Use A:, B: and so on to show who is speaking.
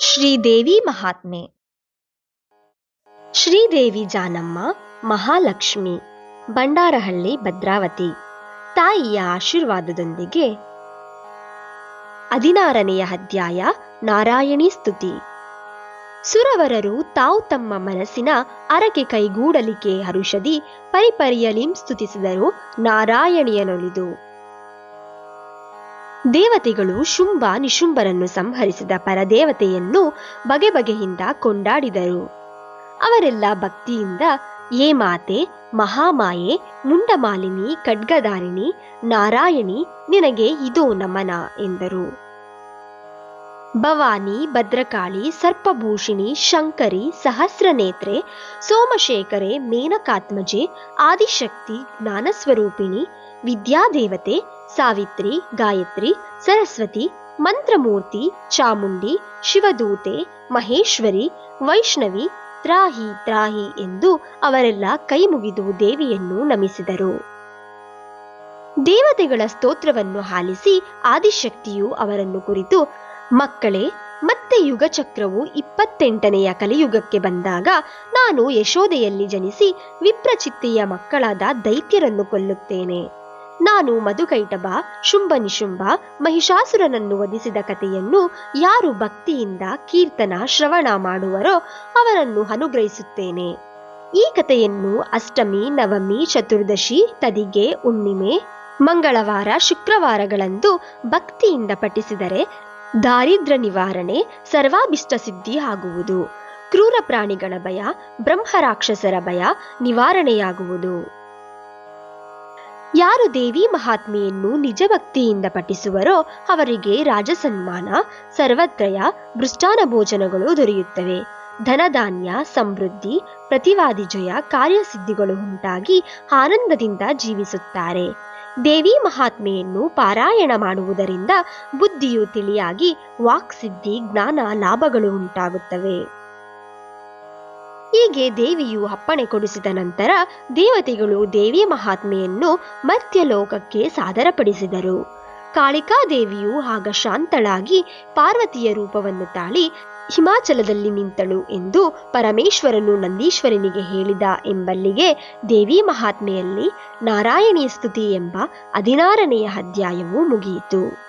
A: ಶ್ರೀದೇವಿ ಮಹಾತ್ಮೆ. ಶ್ರೀದೇವಿ ಜಾನಮ್ಮ, ಮಹಾಲಕ್ಷ್ಮಿ, ಬಂಡಾರಹಳ್ಳಿ ಭದ್ರಾವತಿ, ತಾಯಿಯ ಆಶೀರ್ವಾದದೊಂದಿಗೆ ಹದಿನಾರನೆಯ ಅಧ್ಯಾಯ ನಾರಾಯಣಿ ಸ್ತುತಿ. ಸುರವರರು ತಾವು ತಮ್ಮ ಮನಸ್ಸಿನ ಅರಕೆ ಕೈಗೂಡಲಿಕೆ ಹರುಷದಿ ಪರಿಪರಿಯಲಿಂ ಸ್ತುತಿಸಿದರು ನಾರಾಯಣಿಯನೊಲಿದು. ದೇವತೆಗಳು ಶುಂಭ ನಿಶುಂಭರನ್ನು ಸಂಹರಿಸಿದ ಪರದೇವತೆಯನ್ನು ಬಗೆ ಬಗೆಯಿಂದ ಕೊಂಡಾಡಿದರು. ಅವರೆಲ್ಲ ಭಕ್ತಿಯಿಂದ ಏಮಾತೆ ಮಾತೆ, ಮಹಾಮಾಯೆ, ಮುಂಡಮಾಲಿನಿ, ಖಡ್ಗಧಾರಿಣಿ, ನಾರಾಯಣಿ, ನಿನಗೆ ಇದೋ ನಮನ ಎಂದರು. ಭವಾನಿ, ಭದ್ರಕಾಳಿ, ಸರ್ಪಭೂಷಿಣಿ, ಶಂಕರಿ, ಸಹಸ್ರನೇತ್ರೆ, ಸೋಮಶೇಖರೆ, ಮೇನಕಾತ್ಮಜೆ, ಆದಿಶಕ್ತಿ, ಜ್ಞಾನಸ್ವರೂಪಿಣಿ, ವಿದ್ಯಾದೇವತೆ ಸಾವಿತ್ರಿ, ಗಾಯತ್ರಿ, ಸರಸ್ವತಿ, ಮಂತ್ರಮೂರ್ತಿ, ಚಾಮುಂಡಿ, ಶಿವದೂತೆ, ಮಹೇಶ್ವರಿ, ವೈಷ್ಣವಿ, ತ್ರಾಹಿ ತ್ರಾಹಿ ಎಂದು ಅವರೆಲ್ಲ ಕೈ ಮುಗಿದು ದೇವಿಯನ್ನು ನಮಿಸಿದರು. ದೇವತೆಗಳ ಸ್ತೋತ್ರವನ್ನು ಹಾಲಿಸಿ ಆದಿಶಕ್ತಿಯು ಅವರನ್ನು ಕುರಿತು, ಮಕ್ಕಳೇ, ಮತ್ತೆ ಯುಗಚಕ್ರವು ಇಪ್ಪತ್ತೆಂಟನೆಯ ಕಲಿಯುಗಕ್ಕೆ ಬಂದಾಗ ನಾನು ಯಶೋದೆಯಲ್ಲಿ ಜನಿಸಿ ವಿಪ್ರಚಿತ್ತೆಯ ಮಕ್ಕಳಾದ ದೈತ್ಯರನ್ನು ಕೊಲ್ಲುತ್ತೇನೆ. ನಾನು ಮಧುಕೈಟಬ ಶುಂಭ ನಿಶುಂಭ ಮಹಿಷಾಸುರನನ್ನು ವಧಿಸಿದ ಕಥೆಯನ್ನು ಯಾರು ಭಕ್ತಿಯಿಂದ ಕೀರ್ತನ ಶ್ರವಣ ಮಾಡುವರೋ ಅವರನ್ನು ಅನುಗ್ರಹಿಸುತ್ತೇನೆ. ಈ ಕಥೆಯನ್ನು ಅಷ್ಟಮಿ, ನವಮಿ, ಚತುರ್ದಶಿ, ತದಿಗೆ, ಹುಣ್ಣಿಮೆ, ಮಂಗಳವಾರ, ಶುಕ್ರವಾರಗಳಂದು ಭಕ್ತಿಯಿಂದ ಪಠಿಸಿದರೆ ದಾರಿದ್ರ್ಯ ನಿವಾರಣೆ ಸರ್ವಾಭಿಷ್ಟ ಸಿದ್ಧಿ ಆಗುವುದು. ಕ್ರೂರ ಪ್ರಾಣಿಗಳ ಭಯ, ಬ್ರಹ್ಮರಾಕ್ಷಸರ ಭಯ ನಿವಾರಣೆಯಾಗುವುದು. ಯಾರು ದೇವಿ ಮಹಾತ್ಮೆಯನ್ನು ನಿಜ ಭಕ್ತಿಯಿಂದ ಪಠಿಸುವರೋ ಅವರಿಗೆ ರಾಜಸನ್ಮಾನ, ಸರ್ವತ್ರಯ ಮೃಷ್ಟಾನ ಭೋಜನಗಳು ದೊರೆಯುತ್ತವೆ. ಧನಧಾನ್ಯ, ಸಮೃದ್ಧಿ, ಪ್ರತಿವಾದಿ ಜಯ, ಕಾರ್ಯಸಿದ್ಧಿಗಳು ಉಂಟಾಗಿ ಆನಂದದಿಂದ ಜೀವಿಸುತ್ತಾರೆ. ದೇವಿ ಮಹಾತ್ಮೆಯನ್ನು ಪಾರಾಯಣ ಮಾಡುವುದರಿಂದ ಬುದ್ಧಿಯು ತಿಳಿಯಾಗಿ ವಾಕ್ಸಿದ್ಧಿ, ಜ್ಞಾನ, ಲಾಭಗಳು ಉಂಟಾಗುತ್ತವೆ. ಹೀಗೆ ದೇವಿಯು ಅಪ್ಪಣೆ ಕೊಡಿಸಿದ ನಂತರ ದೇವತೆಗಳು ದೇವಿ ಮಹಾತ್ಮೆಯನ್ನು ಮರ್ತ್ಯಲೋಕಕ್ಕೆ ಸಾದರಪಡಿಸಿದರು. ಕಾಳಿಕಾದೇವಿಯು ಆಗ ಶಾಂತಳಾಗಿ ಪಾರ್ವತಿಯ ರೂಪವನ್ನು ತಾಳಿ ಹಿಮಾಚಲದಲ್ಲಿ ನಿಂತಳು ಎಂದು ಪರಮೇಶ್ವರನು ನಂದೀಶ್ವರನಿಗೆ ಹೇಳಿದ ಎಂಬಲ್ಲಿಗೆ ದೇವಿ ಮಹಾತ್ಮೆಯಲ್ಲಿ ನಾರಾಯಣಿ ಸ್ತುತಿ ಎಂಬ ಹದಿನಾರನೆಯ ಅಧ್ಯಾಯವು ಮುಗಿಯಿತು.